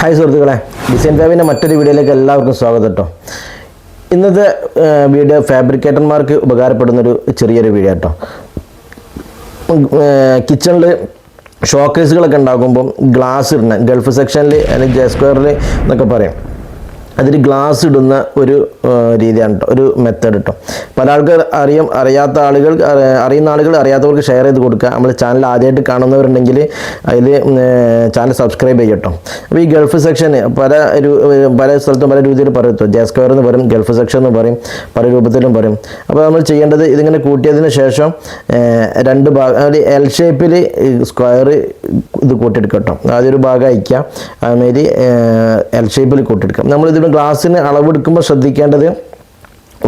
Hi സുഹൃത്തുക്കളെ design ഫാബിന്റെ മറ്റൊരു വീഡിയോയിലേക്ക് എല്ലാവർക്കും സ്വാഗതം കേട്ടോ ഇന്നത്തെ വീഡിയോ ഫാബ്രിക്കേറ്റർമാർക്ക് ഉപകാരപ്പെടുന്നൊരു ചെറിയൊരു വീഡിയോ കേട്ടോ കിച്ചണിൽ ഷോക്കേസുകളൊക്കെ ഉണ്ടാക്കുമ്പം ഗ്ലാസ് ഇടണം ഗൾഫ് സെക്ഷനിൽ അല്ലെങ്കിൽ ജെ സ്ക്വയറിൽ എന്നൊക്കെ പറയും. അതിൽ ഗ്ലാസ് ഇടുന്ന ഒരു രീതിയാണ് ഒരു മെത്തേഡ് കേട്ടോ പല ആൾക്കാർ അറിയാം അറിയാത്ത ആളുകൾ അറിയുന്ന ആളുകൾ അറിയാത്തവർക്ക് ഷെയർ ചെയ്ത് കൊടുക്കുക. നമ്മൾ ചാനൽ ആദ്യമായിട്ട് കാണുന്നവരുണ്ടെങ്കിൽ അതിൽ ചാനൽ സബ്സ്ക്രൈബ് ചെയ്യട്ടോ അപ്പോൾ ഈ ഗൾഫ് സെക്ഷന് പല പല സ്ഥലത്തും പല രീതിയിൽ പറയത്തു ജെ എന്ന് പറയും ഗൾഫ് സെക്ഷൻ എന്ന് പറയും പല രൂപത്തിലും പറയും. അപ്പോൾ നമ്മൾ ചെയ്യേണ്ടത് ഇതിങ്ങനെ കൂട്ടിയതിന് ശേഷം രണ്ട് ഭാഗം ഒരു എൽ ഷേപ്പിൽ സ്ക്വയർ ഇത് കൂട്ടിയെടുക്കട്ടോ കേട്ടോ ആദ്യം ഒരു ഭാഗം അയക്കുക അതുമാതിരി എൽ ഷേപ്പിൽ കൂട്ടിയെടുക്കാം നമ്മളിതിവിടെ ഗ്ലാസ്സിന് അളവെടുക്കുമ്പോൾ ശ്രദ്ധിക്കേണ്ടത്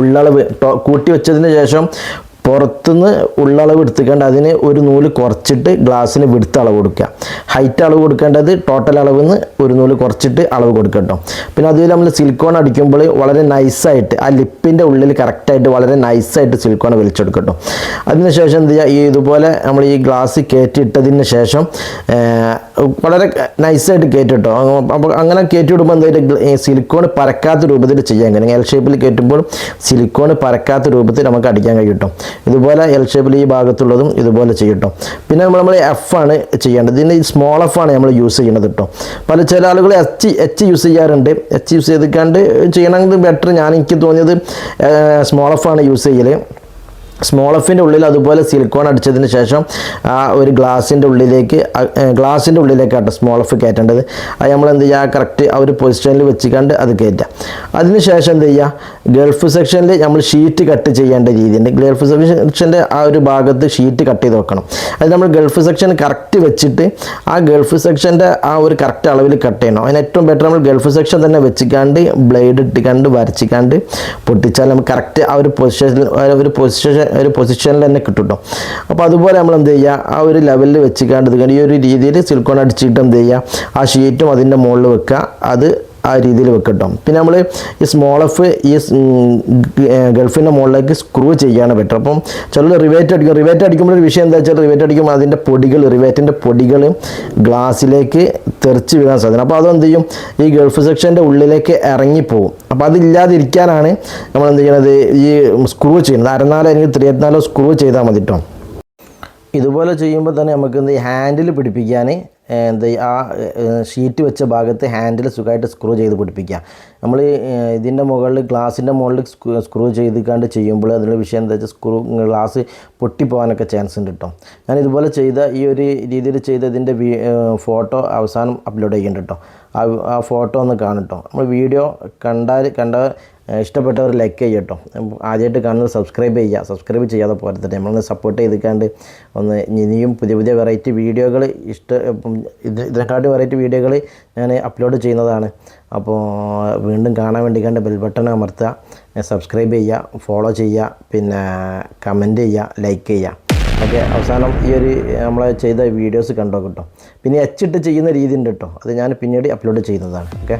ഉള്ളളവ്. കൂട്ടി വെച്ചതിന് ശേഷം പുറത്തുനിന്ന് ഉള്ളളവ് എടുത്തുകൊണ്ട് അതിന് ഒരു നൂൽ കുറച്ചിട്ട് ഗ്ലാസ്സിന് വിടുത്ത് അളവ് കൊടുക്കുക. ഹൈറ്റ് അളവ് കൊടുക്കേണ്ടത് ടോട്ടൽ അളവിൽ നിന്ന് ഒരു നൂൽ കുറച്ചിട്ട് അളവ് കൊടുക്കട്ടോ കേട്ടോ പിന്നെ അതിൽ നമ്മൾ സിലിക്കോൺ അടിക്കുമ്പോൾ വളരെ നൈസായിട്ട് ആ ലിപ്പിന്റെ ഉള്ളിൽ കറക്റ്റായിട്ട് വളരെ നൈസായിട്ട് സിലിക്കോൺ വലിച്ചെടുക്കട്ടോ കേട്ടോ അതിനുശേഷം എന്ത് ചെയ്യുക? ഈ ഇതുപോലെ നമ്മൾ ഈ ഗ്ലാസ് കയറ്റിയിട്ടതിന് ശേഷം വളരെ നൈസായിട്ട് കയറ്റിട്ടോ അപ്പോൾ അങ്ങനെ കയറ്റിവിടുമ്പോൾ എന്തായാലും സിലിക്കോൺ പരക്കാത്ത രൂപത്തിൽ ചെയ്യാൻ കഴിയും. എൽ ഷേപ്പിൽ കയറ്റുമ്പോൾ സിലിക്കോൺ പരക്കാത്ത രൂപത്തിൽ നമുക്ക് അടിക്കാൻ കഴിയും കേട്ടോ ഇതുപോലെ എൽ ഷേപ്പിൽ ഈ ഭാഗത്തുള്ളതും ഇതുപോലെ ചെയ്യട്ടോ പിന്നെ നമ്മൾ നമ്മൾ എഫ് ആണ് ചെയ്യേണ്ടത്. ഈ സ്മോൾ എഫ് ആണ് നമ്മൾ യൂസ് ചെയ്യുന്നത് കേട്ടോ പല ചില ആളുകൾ എച്ച് എച്ച് യൂസ് ചെയ്യാറുണ്ട്. എച്ച് യൂസ് ചെയ്തിക്കാണ്ട് ചെയ്യണമെങ്കിൽ ബെറ്റർ ഞാൻ എനിക്ക് തോന്നിയത് സ്മോൾ എഫ് ആണ് യൂസ് ചെയ്യൽ സ്മോൾ എഫിന്റെ ഉള്ളിൽ അതുപോലെ സിലിക്കോൺ അടിച്ചതിന് ശേഷം ആ ഒരു ഗ്ലാസിന്റെ ഉള്ളിലേക്ക് ഗ്ലാസിന്റെ ഉള്ളിലേക്കാട്ടോ സ്മോൾ എഫ് കയറ്റേണ്ടത്. അത് നമ്മൾ എന്ത് ചെയ്യുക? കറക്റ്റ് ആ ഒരു പൊസിഷനിൽ വെച്ചിക്കാണ്ട് അത് കയറ്റുക. അതിന് ശേഷം എന്ത് ചെയ്യുക? ഗൾഫ് സെക്ഷനിൽ നമ്മൾ ഷീറ്റ് കട്ട് ചെയ്യേണ്ട രീതിയുണ്ട്. ഗൾഫ് സെക്ഷന്റെ ആ ഒരു ഭാഗത്ത് ഷീറ്റ് കട്ട് ചെയ്ത് വെക്കണം. അത് നമ്മൾ ഗൾഫ് സെക്ഷൻ കറക്റ്റ് വെച്ചിട്ട് ആ ഗൾഫ് സെക്ഷന്റെ ആ ഒരു കറക്റ്റ് അളവിൽ കട്ട് ചെയ്യണം. അതിന് ഏറ്റവും ബെറ്റർ നമ്മൾ ഗൾഫ് സെക്ഷൻ തന്നെ വെച്ചിക്കാണ്ട് ബ്ലേഡ് ഇട്ടിക്കാണ്ട് വരച്ചിക്കാണ്ട് പൊട്ടിച്ചാൽ നമുക്ക് കറക്റ്റ് ആ ഒരു പൊസിഷൻ ഒരു പൊസിഷൻ ഒരു പൊസിഷനിൽ തന്നെ കിട്ടും കേട്ടോ അപ്പോൾ അതുപോലെ നമ്മൾ എന്ത് ചെയ്യുക ആ ഒരു ലെവലിൽ വെച്ചിക്കാണ്ട് കണ്ട് ഈ ഒരു രീതിയിൽ സിൽക്കോൺ അടിച്ചിട്ട് എന്ത് ചെയ്യുക ആ ഷീറ്റും അതിന്റെ മുകളിൽ വെക്കുക. അത് ആ രീതിയിൽ വെക്കട്ടോ. പിന്നെ നമ്മൾ ഈ സ്മോൾ എഫ് ഈ ഗൾഫിന്റെ മുകളിലേക്ക് സ്ക്രൂ ചെയ്യാണ് ബെറ്റർ അപ്പം ചിലർ റിവേറ്റ് അടിക്കും. റിവേറ്റ് അടിക്കുമ്പോൾ ഒരു വിഷയം എന്താ വെച്ചാൽ റിവേറ്റ് അടിക്കുമ്പോൾ അതിന്റെ പൊടികൾ റിവേറ്റിന്റെ പൊടികൾ ഗ്ലാസ്സിലേക്ക് തെറിച്ച് വീഴാൻ സാധ്യത അപ്പോൾ അതെന്ത് ചെയ്യും? ഈ ഗൾഫ് സെക്ഷന്റെ ഉള്ളിലേക്ക് ഇറങ്ങിപ്പോവും. അപ്പോൾ അതില്ലാതിരിക്കാനാണ് നമ്മൾ എന്ത് ചെയ്യണത്? ഈ സ്ക്രൂ ചെയ്യുന്നത്. അരനാലോ അല്ലെങ്കിൽ തിരിയത്തിനാലോ സ്ക്രൂ ചെയ്താൽ മതി കേട്ടോ ഇതുപോലെ ചെയ്യുമ്പോൾ തന്നെ നമുക്ക് എന്ത് ഹാൻഡിൽ പിടിപ്പിക്കാൻ എന്താ ആ ഷീറ്റ് വെച്ച ഭാഗത്ത് ഹാൻഡിൽ സുഖമായിട്ട് സ്ക്രൂ ചെയ്ത് പിടിപ്പിക്കുക. നമ്മൾ ഇതിന്റെ മുകളിൽ ഗ്ലാസിന്റെ മുകളിൽ സ്ക്രൂ ചെയ്തിക്കാണ്ട് ചെയ്യുമ്പോൾ അതിനുള്ള വിഷയം എന്താ വെച്ചാൽ സ്ക്രൂ ഗ്ലാസ് പൊട്ടിപ്പോകാനൊക്കെ ചാൻസ് ഉണ്ട് കേട്ടോ. ഞാൻ ഇതുപോലെ ചെയ്ത ഈ ഒരു രീതിയിൽ ചെയ്തതിന്റെ ഫോട്ടോ അവസാനം അപ്ലോഡ് ചെയ്യുന്നുണ്ട് കേട്ടോ. ആ ഫോട്ടോ ഒന്ന് കാണട്ടോ നമ്മൾ വീഡിയോ കണ്ടാൽ കണ്ട ഇഷ്ടപ്പെട്ടവർ ലൈക്ക് ചെയ്യട്ടോ ആദ്യമായിട്ട് കാണുന്നത് സബ്സ്ക്രൈബ് ചെയ്യുക. സബ്സ്ക്രൈബ് ചെയ്യാതെ പോലെ തന്നെ നമ്മളൊന്ന് സപ്പോർട്ട് ചെയ്തിക്കാണ്ട് ഒന്ന് ഇനിയും പുതിയ പുതിയ വെറൈറ്റി വീഡിയോകൾ ഇഷ്ട ഇത് ഇതിനെക്കാട്ടി വെറൈറ്റി വീഡിയോകൾ ഞാൻ അപ്ലോഡ് ചെയ്യുന്നതാണ്. അപ്പോൾ വീണ്ടും കാണാൻ വേണ്ടി കണ്ട് ബെൽ ബട്ടൺ അമർത്തുക. സബ്സ്ക്രൈബ് ചെയ്യുക ഫോളോ ചെയ്യുക പിന്നെ കമന്റ് ചെയ്യുക ലൈക്ക് ചെയ്യുക. ഓക്കെ അവസാനം ഈ ഒരു നമ്മൾ ചെയ്ത വീഡിയോസ് കണ്ടോ കേട്ടോ പിന്നെ എച്ചിട്ട് ചെയ്യുന്ന രീതി ഉണ്ട് കേട്ടോ അത് ഞാൻ പിന്നീട് അപ്ലോഡ് ചെയ്യുന്നതാണ്. ഓക്കെ?